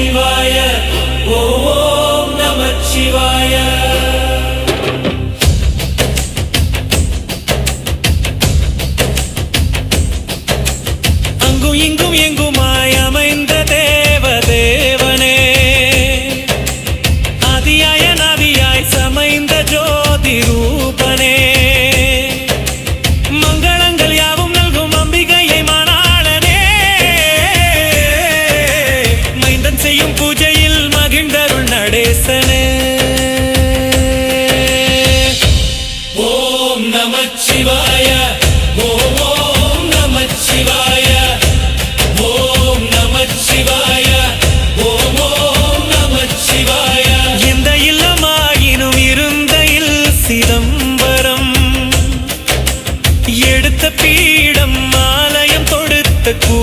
நமச்சிவாய. ஓம் நமச்சிவாய. அங்கும் இங்கும் எங்கும் செய்யும் பூஜையில் மகிழ்ந்தருள் நடேசனே. ஓம் நம சிவாய ஓம் நம சிவாய ஓம் நம சிவாய சிதம்பரம் எடுத்த பீடம் ஆலயம் தொடுத்த கூ